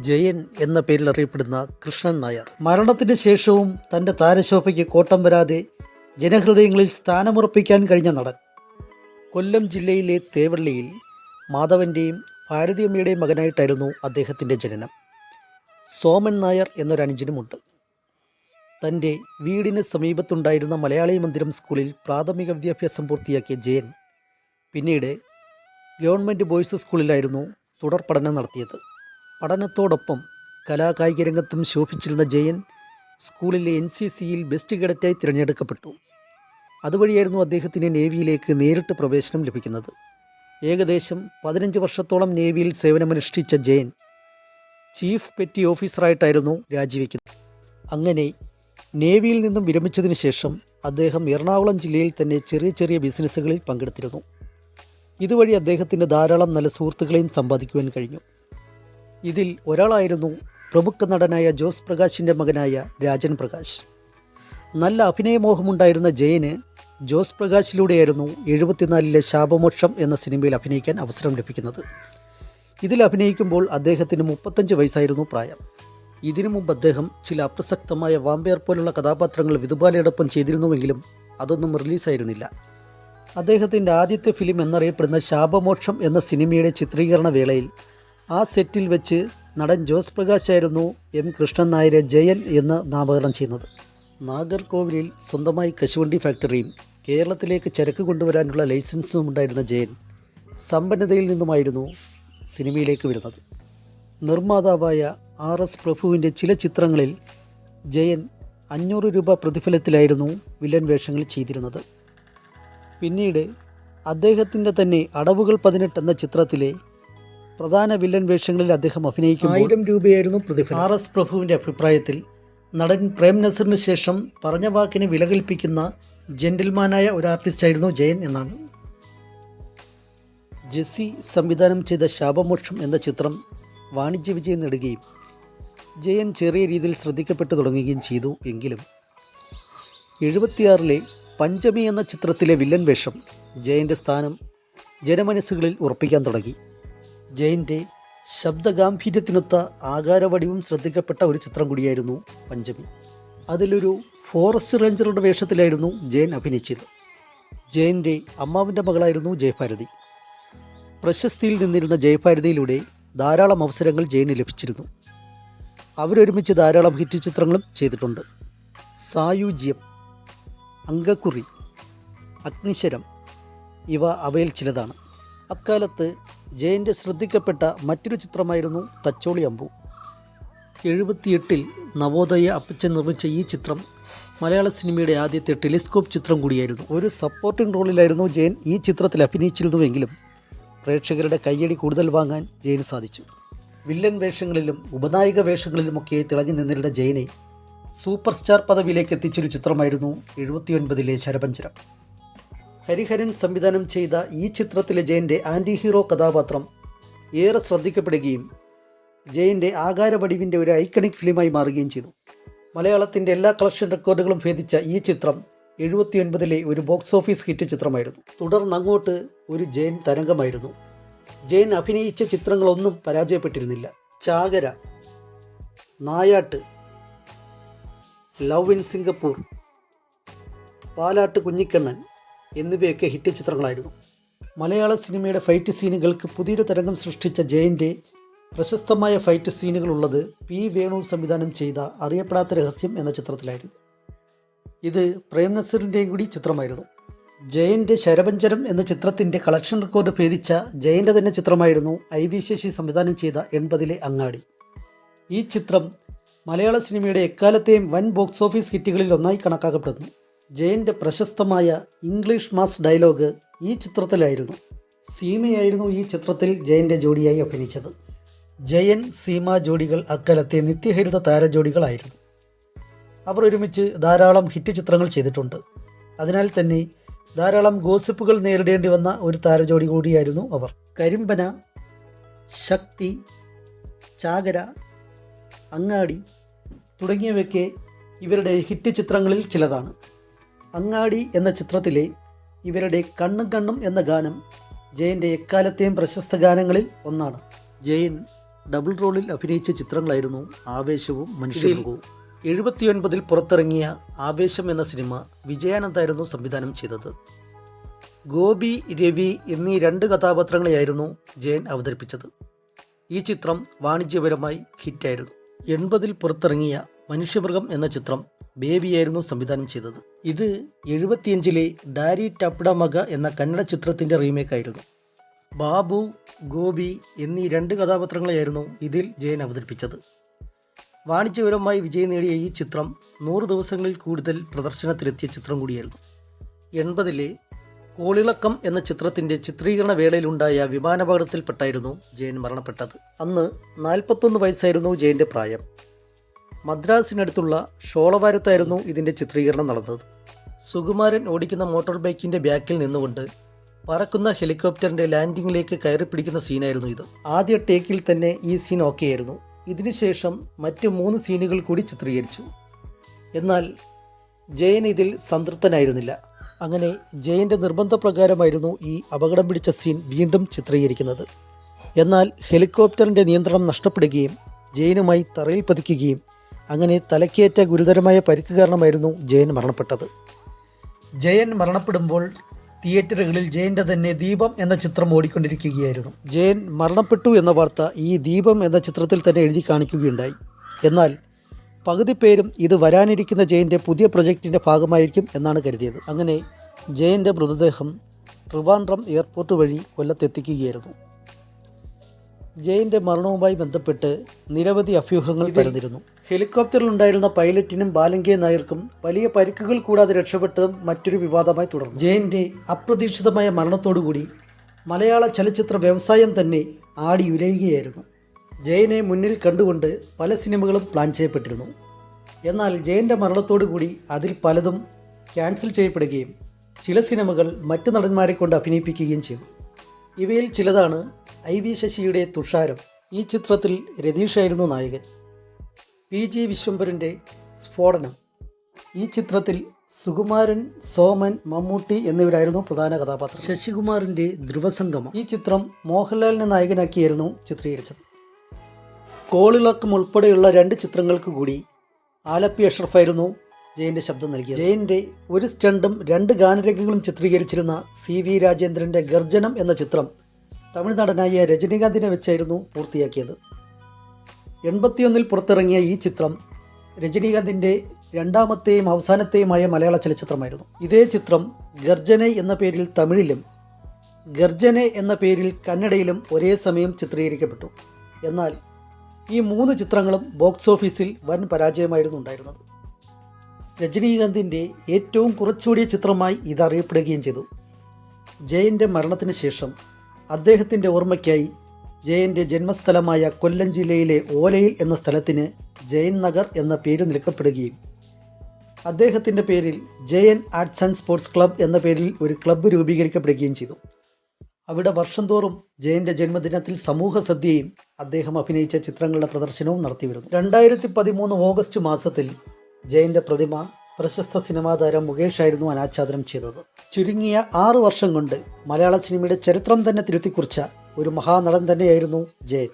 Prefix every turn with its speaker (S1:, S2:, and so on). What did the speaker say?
S1: ജയൻ എന്ന പേരിൽ അറിയപ്പെടുന്ന കൃഷ്ണൻ നായർ. മരണത്തിന് ശേഷവും തന്റെ താരശോഭയ്ക്ക് കോട്ടം വരാതെ ജനഹൃദയങ്ങളിൽ സ്ഥാനമുറപ്പിക്കാൻ കഴിഞ്ഞ നടൻ. കൊല്ലം ജില്ലയിലെ തേവള്ളിയിൽ മാധവന്റെയും ഭാരതിയമ്മയുടെയും മകനായിട്ടായിരുന്നു അദ്ദേഹത്തിന്റെ ജനനം. സോമൻ നായർ എന്നൊരു അനുജനുമുണ്ട്. തന്റെ വീടിന് സമീപത്തുണ്ടായിരുന്ന മലയാളി മന്ദിരം സ്കൂളിൽ പ്രാഥമിക വിദ്യാഭ്യാസം പൂർത്തിയാക്കിയ ജയൻ പിന്നീട് ഗവൺമെന്റ് ബോയ്സ് സ്കൂളിലായിരുന്നു തുടർ പഠനം നടത്തിയത്. പഠനത്തോടൊപ്പം കലാകായിക രംഗത്തും ശോഭിച്ചിരുന്ന ജയൻ സ്കൂളിലെ എൻ സി സിയിൽ ബെസ്റ്റ് കേഡറ്റായി തിരഞ്ഞെടുക്കപ്പെട്ടു. അതുവഴിയായിരുന്നു അദ്ദേഹത്തിന് നേവിയിലേക്ക് നേരിട്ട് പ്രവേശനം ലഭിക്കുന്നത്. ഏകദേശം പതിനഞ്ച് വർഷത്തോളം നേവിയിൽ സേവനമനുഷ്ഠിച്ച ജയൻ ചീഫ് പെറ്റി ഓഫീസറായിട്ടായിരുന്നു രാജിവെക്കുന്നത്. അങ്ങനെ നേവിയിൽ നിന്നും വിരമിച്ചതിന് ശേഷം അദ്ദേഹം എറണാകുളം ജില്ലയിൽ തന്നെ ചെറിയ ചെറിയ ബിസിനസ്സുകളിൽ പങ്കെടുത്തിരുന്നു. ഇതുവഴി അദ്ദേഹത്തിന് ധാരാളം നല്ല സുഹൃത്തുക്കളെയും സമ്പാദിക്കുവാൻ കഴിഞ്ഞു. ഇതിൽ ഒരാളായിരുന്നു പ്രമുഖ നടനായ ജോസ് പ്രകാശിന്റെ മകനായ രാജൻ പ്രകാശ്. നല്ല അഭിനയമോഹമുണ്ടായിരുന്ന ജയന് ജോസ് പ്രകാശിലൂടെയായിരുന്നു എഴുപത്തിനാലിലെ ശാപമോക്ഷം എന്ന സിനിമയിൽ അഭിനയിക്കാൻ അവസരം ലഭിക്കുന്നത്. ഇതിൽ അഭിനയിക്കുമ്പോൾ അദ്ദേഹത്തിന് മുപ്പത്തഞ്ച് വയസ്സായിരുന്നു പ്രായം. ഇതിനു മുമ്പ് അദ്ദേഹം ചില അപ്രസക്തമായ വാമ്പയർ പോലുള്ള കഥാപാത്രങ്ങൾ വിതുപാലയോടൊപ്പം ചെയ്തിരുന്നുവെങ്കിലും അതൊന്നും റിലീസായിരുന്നില്ല. അദ്ദേഹത്തിന്റെ ആദ്യത്തെ ഫിലിം എന്നറിയപ്പെടുന്ന ശാപമോക്ഷം എന്ന സിനിമയുടെ ചിത്രീകരണ വേളയിൽ ആ സെറ്റിൽ വെച്ച് നടൻ ജോസ് പ്രകാശായിരുന്നു എം കൃഷ്ണൻ നായരെ ജയൻ എന്ന് നാമകരണം ചെയ്യുന്നത്. നാഗർകോവിലിൽ സ്വന്തമായി കശുവണ്ടി ഫാക്ടറിയും കേരളത്തിലേക്ക് ചരക്ക് കൊണ്ടുവരാനുള്ള ലൈസൻസും ഉണ്ടായിരുന്ന ജയൻ സമ്പന്നതയിൽ നിന്നുമായിരുന്നു സിനിമയിലേക്ക് വരുന്നത്. നിർമ്മാതാവായ ആർ എസ് പ്രഭുവിന്റെ ചില ചിത്രങ്ങളിൽ ജയൻ അഞ്ഞൂറ് രൂപ പ്രതിഫലത്തിലായിരുന്നു വില്ലൻ വേഷങ്ങൾ ചെയ്തിരുന്നത്. പിന്നീട് അദ്ദേഹത്തിന്റെ തന്നെ അടവുകൾ പതിനെട്ട് എന്ന ചിത്രത്തിലെ പ്രധാന വില്ലൻ വേഷങ്ങളിൽ അദ്ദേഹം അഭിനയിക്കും ആയിരം രൂപയായിരുന്നു പ്രതിഫലം. ആർ എസ് പ്രഭുവിന്റെ അഭിപ്രായത്തിൽ നടൻ പ്രേം നസറിന് ശേഷം പറഞ്ഞ വാക്കിന് വില കൽപ്പിക്കുന്ന ജെന്റിൽമാനായ ഒരു ആർട്ടിസ്റ്റായിരുന്നു ജയൻ എന്നാണ്. ജെസ്സി സംവിധാനം ചെയ്ത ശാപമോക്ഷം എന്ന ചിത്രം വാണിജ്യ വിജയം നേടുകയും ജയൻ ചെറിയ രീതിയിൽ ശ്രദ്ധിക്കപ്പെട്ടു തുടങ്ങുകയും ചെയ്തു എങ്കിലും എഴുപത്തിയാറിലെ പഞ്ചമി എന്ന ചിത്രത്തിലെ വില്ലൻ വേഷം ജയന്റെ സ്ഥാനം ജനമനസ്സുകളിൽ ഉറപ്പിക്കാൻ തുടങ്ങി. ജയന്റെ ശബ്ദഗാംഭീര്യത്തിനൊത്ത ആകാരവടിവും ശ്രദ്ധിക്കപ്പെട്ട ഒരു ചിത്രം കൂടിയായിരുന്നു പഞ്ചമി. അതിലൊരു ഫോറസ്റ്റ് റേഞ്ചറുടെ വേഷത്തിലായിരുന്നു ജയൻ അഭിനയിച്ചത്. ജയന്റെ അമ്മാവിന്റെ മകളായിരുന്നു ജയഭാരതി. പ്രശസ്തിയിൽ നിന്നിരുന്ന ജയഭാരതിയിലൂടെ ധാരാളം അവസരങ്ങൾ ജയന് ലഭിച്ചിരുന്നു. അവരൊരുമിച്ച് ധാരാളം ഹിറ്റ് ചിത്രങ്ങളും ചെയ്തിട്ടുണ്ട്. സായുജ്യം അങ്കക്കുറി അഗ്നിശരം ഇവ അവയിൽ ചിലതാണ്. അക്കാലത്ത് ജയന്റെ ശ്രദ്ധിക്കപ്പെട്ട മറ്റൊരു ചിത്രമായിരുന്നു തച്ചോളി അമ്പു. എഴുപത്തിയെട്ടിൽ നവോദയ അപ്പച്ചൻ നിർമ്മിച്ച ഈ ചിത്രം മലയാള സിനിമയുടെ ആദ്യത്തെ ടെലിസ്കോപ്പ് ചിത്രം കൂടിയായിരുന്നു. ഒരു സപ്പോർട്ടിംഗ് റോളിലായിരുന്നു ജയൻ ഈ ചിത്രത്തിൽ അഭിനയിച്ചിരുന്നുവെങ്കിലും പ്രേക്ഷകരുടെ കയ്യടി കൂടുതൽ വാങ്ങാൻ ജയന് സാധിച്ചു. വില്ലൻ വേഷങ്ങളിലും ഉപനായക വേഷങ്ങളിലുമൊക്കെ തിളങ്ങി നിന്നിരുന്ന ജയനെ സൂപ്പർ സ്റ്റാർ പദവിയിലേക്ക് എത്തിച്ചൊരു ചിത്രമായിരുന്നു എഴുപത്തിയൊൻപതിലെ ശരപഞ്ചരം. ഹരിഹരൻ സംവിധാനം ചെയ്ത ഈ ചിത്രത്തിലെ ജയന്റെ ആന്റി ഹീറോ കഥാപാത്രം ഏറെ ശ്രദ്ധിക്കപ്പെടുകയും ജയന്റെ ആകാരവടിവിന്റെ ഒരു ഐക്കണിക് ഫിലിമായി മാറുകയും ചെയ്തു. മലയാളത്തിന്റെ എല്ലാ കളക്ഷൻ റെക്കോർഡുകളും ഭേദിച്ച ഈ ചിത്രം എഴുപത്തിയൊൻപതിലെ ഒരു ബോക്സ് ഓഫീസ് ഹിറ്റ് ചിത്രമായിരുന്നു. തുടർന്ന് അങ്ങോട്ട് ഒരു ജയൻ തരംഗമായിരുന്നു. ജയൻ അഭിനയിച്ച ചിത്രങ്ങളൊന്നും പരാജയപ്പെട്ടിരുന്നില്ല. Chakara Nayattu love in Singapore Palattu Kunjikannan എന്നിവയൊക്കെ ഹിറ്റ് ചിത്രങ്ങളായിരുന്നു. മലയാള സിനിമയുടെ ഫൈറ്റ് സീനുകൾക്ക് പുതിയൊരു തരംഗം സൃഷ്ടിച്ച ജയന്റെ പ്രശസ്തമായ ഫൈറ്റ് സീനുകളുള്ളത് പി വേണു സംവിധാനം ചെയ്ത അറിയപ്പെടാത്ത രഹസ്യം എന്ന ചിത്രത്തിലായിരുന്നു. ഇത് പ്രേം നസീറിന്റെയും കൂടി ചിത്രമായിരുന്നു. ജയന്റെ ശരപഞ്ചരം എന്ന ചിത്രത്തിന്റെ കളക്ഷൻ റെക്കോർഡ് ഭേദിച്ച ജയന്റെ തന്നെ ചിത്രമായിരുന്നു ഐ വി ശശി സംവിധാനം ചെയ്ത എൺപതിലെ അങ്ങാടി. ഈ ചിത്രം മലയാള സിനിമയുടെ എക്കാലത്തെയും വൻ ബോക്സ് ഓഫീസ് ഹിറ്റുകളിൽ ഒന്നായി കണക്കാക്കപ്പെടുന്നു. ജയന്റെ പ്രശസ്തമായ ഇംഗ്ലീഷ് മാസ് ഡയലോഗ് ഈ ചിത്രത്തിലായിരുന്നു. സീമയായിരുന്നു ഈ ചിത്രത്തിൽ ജയന്റെ ജോഡിയായി അഭിനയിച്ചത്. ജയൻ സീമ ജോഡികൾ അക്കാലത്തെ നിത്യഹരിത താരജോഡികളായിരുന്നു. അവർ ഒരുമിച്ച് ധാരാളം ഹിറ്റ് ചിത്രങ്ങൾ ചെയ്തിട്ടുണ്ട്. അതിനാൽ തന്നെ ധാരാളം ഗോസിപ്പുകൾ നേരിടേണ്ടി വന്ന ഒരു താരജോഡി കൂടിയായിരുന്നു അവർ. കരിമ്പന ശക്തി ചാകര അങ്ങാടി തുടങ്ങിയവയൊക്കെ ഇവരുടെ ഹിറ്റ് ചിത്രങ്ങളിൽ ചിലതാണ്. അങ്ങാടി എന്ന ചിത്രത്തിലെ ഇവരുടെ കണ്ണും കണ്ണും എന്ന ഗാനം ജയന്റെ എക്കാലത്തെയും പ്രശസ്ത ഗാനങ്ങളിൽ ഒന്നാണ്. ജയൻ ഡബിൾ റോളിൽ അഭിനയിച്ച ചിത്രങ്ങളായിരുന്നു ആവേശവും മനുഷ്യവും എഴുപത്തിയൊൻപതിൽ പുറത്തിറങ്ങിയ ആവേശം എന്ന സിനിമ വിജയാനന്ദായിരുന്നു സംവിധാനം ചെയ്തത്. ഗോപി രവി എന്നീ രണ്ട് കഥാപാത്രങ്ങളെയായിരുന്നു ജയൻ അവതരിപ്പിച്ചത്. ഈ ചിത്രം വാണിജ്യപരമായി ഹിറ്റായിരുന്നു. എൺപതിൽ പുറത്തിറങ്ങിയ മനുഷ്യമൃഗം എന്ന ചിത്രം ബേബിയായിരുന്നു സംവിധാനം ചെയ്തത്. ഇത് എഴുപത്തിയഞ്ചിലെ ഡാരി ടപ്ഡ മക എന്ന കന്നഡ ചിത്രത്തിന്റെ റീമേക്കായിരുന്നു ബാബു ഗോപി എന്നീ രണ്ട് കഥാപാത്രങ്ങളെയായിരുന്നു ഇതിൽ ജയൻ അവതരിപ്പിച്ചത്. വാണിജ്യപരമായി വിജയം നേടിയ ഈ ചിത്രം നൂറ് ദിവസങ്ങളിൽ കൂടുതൽ പ്രദർശനത്തിലെത്തിയ ചിത്രം കൂടിയായിരുന്നു. എൺപതിലെ കോളിളക്കം എന്ന ചിത്രത്തിന്റെ ചിത്രീകരണ വേളയിലുണ്ടായ വിമാനാപകടത്തിൽപ്പെട്ടായിരുന്നു ജയൻ മരണപ്പെട്ടത്. അന്ന് നാൽപ്പത്തൊന്ന് വയസ്സായിരുന്നു ജയന്റെ പ്രായം. മദ്രാസിനടുത്തുള്ള ഷോളവാരത്തായിരുന്നു ഇതിന്റെ ചിത്രീകരണം നടന്നത്. സുകുമാരൻ ഓടിക്കുന്ന മോട്ടോർ ബൈക്കിന്റെ ബാക്കിൽ നിന്നുകൊണ്ട് പറക്കുന്ന ഹെലികോപ്റ്ററിന്റെ ലാൻഡിങ്ങിലേക്ക് കയറി പിടിക്കുന്ന സീനായിരുന്നു ഇത്. ആദ്യ ടേക്കിൽ തന്നെ ഈ സീൻ ഓക്കെ ആയിരുന്നു ഇതിനുശേഷം മറ്റ് മൂന്ന് സീനുകൾ കൂടി ചിത്രീകരിച്ചു. എന്നാൽ ജയൻ ഇതിൽ സംതൃപ്തനായിരുന്നില്ല. അങ്ങനെ ജയന്റെ നിർബന്ധപ്രകാരമായിരുന്നു ഈ അപകടം പിടിച്ച സീൻ വീണ്ടും ചിത്രീകരിക്കുന്നത്. എന്നാൽ ഹെലികോപ്റ്ററിന്റെ നിയന്ത്രണം നഷ്ടപ്പെടുകയും ജയനുമായി തറയിൽ പതിക്കുകയും അങ്ങനെ തലക്കേറ്റ ഗുരുതരമായ പരിക്ക് കാരണമായിരുന്നു ജയൻ മരണപ്പെട്ടത്. ജയൻ മരണപ്പെടുമ്പോൾ തിയേറ്ററുകളിൽ ജയന്റെ തന്നെ ദീപം എന്ന ചിത്രം ഓടിക്കൊണ്ടിരിക്കുകയായിരുന്നു. ജയൻ മരണപ്പെട്ടു എന്ന വാർത്ത ഈ ദീപം എന്ന ചിത്രത്തിൽ തന്നെ എഴുതി കാണിക്കുകയുണ്ടായി. എന്നാൽ പകുതി പേരും ഇത് വരാനിരിക്കുന്ന ജയന്റെ പുതിയ പ്രൊജക്റ്റിന്റെ ഭാഗമായിരിക്കും എന്നാണ് കരുതിയത്. അങ്ങനെ ജയന്റെ മൃതദേഹം ട്രിവാൻഡ്രം എയർപോർട്ട് വഴി കൊല്ലത്തെത്തിക്കുകയായിരുന്നു. ജയന്റെ മരണവുമായി ബന്ധപ്പെട്ട് നിരവധി അഭ്യൂഹങ്ങൾ പരന്നിരുന്നു. ഹെലികോപ്റ്ററിലുണ്ടായിരുന്ന പൈലറ്റിനും ബാലങ്കെ നായർക്കും വലിയ പരിക്കുകൾ കൂടാതെ രക്ഷപ്പെട്ടതും മറ്റൊരു വിവാദമായി തുടർന്നു. ജയിന്റെ അപ്രതീക്ഷിതമായ മരണത്തോടുകൂടി മലയാള ചലച്ചിത്ര വ്യവസായം തന്നെ ആടി ഉലയുകയായിരുന്നു. ജയനെ മുന്നിൽ കണ്ടുകൊണ്ട് പല സിനിമകളും പ്ലാൻ ചെയ്യപ്പെട്ടിരുന്നു. എന്നാൽ ജയന്റെ മരണത്തോടുകൂടി അതിൽ പലതും ക്യാൻസൽ ചെയ്യപ്പെടുകയും ചില സിനിമകൾ മറ്റു നടന്മാരെ കൊണ്ട് അഭിനയിപ്പിക്കുകയും ചെയ്തു. ഇവയിൽ ചിലതാണ് ഐ വി ശശിയുടെ തുഷാരം ഈ ചിത്രത്തിൽ രതീഷായിരുന്നു നായകൻ. പി ജി വിശ്വംഭരന്റെ സ്ഫോടനം. ഈ ചിത്രത്തിൽ സുകുമാരൻ സോമൻ മമ്മൂട്ടി എന്നിവരായിരുന്നു പ്രധാന കഥാപാത്രം ശശികുമാറിന്റെ ധ്രുവസംഗമം. ഈ ചിത്രം മോഹൻലാലിനെ നായകനാക്കിയായിരുന്നു ചിത്രീകരിച്ചത്. കോളിളക്കം ഉൾപ്പെടെയുള്ള രണ്ട് ചിത്രങ്ങൾക്ക് കൂടി ആലപ്പി അഷ്റഫായിരുന്നു ജയന്റെ ശബ്ദം നൽകിയത്. ജയന്റെ ഒരു സ്റ്റണ്ടും രണ്ട് ഗാനരേഖകളും ചിത്രീകരിച്ചിരുന്ന സി വി രാജേന്ദ്രന്റെ ഗർജനം എന്ന ചിത്രം തമിഴ് നടനായ രജനീകാന്തിനെ വെച്ചായിരുന്നു പൂർത്തിയാക്കിയത്. എൺപത്തിയൊന്നിൽ പുറത്തിറങ്ങിയ ഈ ചിത്രം രജനീകാന്തിന്റെ രണ്ടാമത്തെയും അവസാനത്തെയുമായ മലയാള ചലച്ചിത്രമായിരുന്നു. ഇതേ ചിത്രം ഗർജനെ എന്ന പേരിൽ തമിഴിലും ഗർജനെ എന്ന പേരിൽ കന്നഡയിലും ഒരേ സമയം ചിത്രീകരിക്കപ്പെട്ടു. എന്നാൽ ഈ മൂന്ന് ചിത്രങ്ങളും ബോക്സ് ഓഫീസിൽ വൻ പരാജയമായിരുന്നു ഉണ്ടായിരുന്നത്. രജനീകാന്തിന്റെ ഏറ്റവും കുറച്ചുകൂടിയ ചിത്രമായി ഇത് അറിയപ്പെടുകയും ചെയ്തു. ജയന്റെ മരണത്തിന് ശേഷം അദ്ദേഹത്തിന്റെ ഓർമ്മയ്ക്കായി ജയന്റെ ജന്മസ്ഥലമായ കൊല്ലം ജില്ലയിലെ ഓലയിൽ എന്ന സ്ഥലത്തിന് ജയൻ നഗർ എന്ന പേര് നിൽക്കപ്പെടുകയും അദ്ദേഹത്തിന്റെ പേരിൽ Jayan arts and sports club എന്ന പേരിൽ ഒരു ക്ലബ്ബ് രൂപീകരിക്കപ്പെടുകയും ചെയ്തു. അവിടെ വർഷം തോറും ജയന്റെ ജന്മദിനത്തിൽ സമൂഹ സദ്യയും അദ്ദേഹം അഭിനയിച്ച ചിത്രങ്ങളുടെ പ്രദർശനവും നടത്തിവരുന്നു. രണ്ടായിരത്തി പതിമൂന്ന് ഓഗസ്റ്റ് മാസത്തിൽ ജയന്റെ പ്രതിമ പ്രശസ്ത സിനിമാ താരം മുകേഷ് ആയിരുന്നു അനാച്ഛാദനം ചെയ്തത്. ചുരുങ്ങിയ ആറു വർഷം കൊണ്ട് മലയാള സിനിമയുടെ ചരിത്രം തന്നെ തിരുത്തിക്കുറിച്ച ഒരു മഹാനടൻ തന്നെയായിരുന്നു ജയൻ.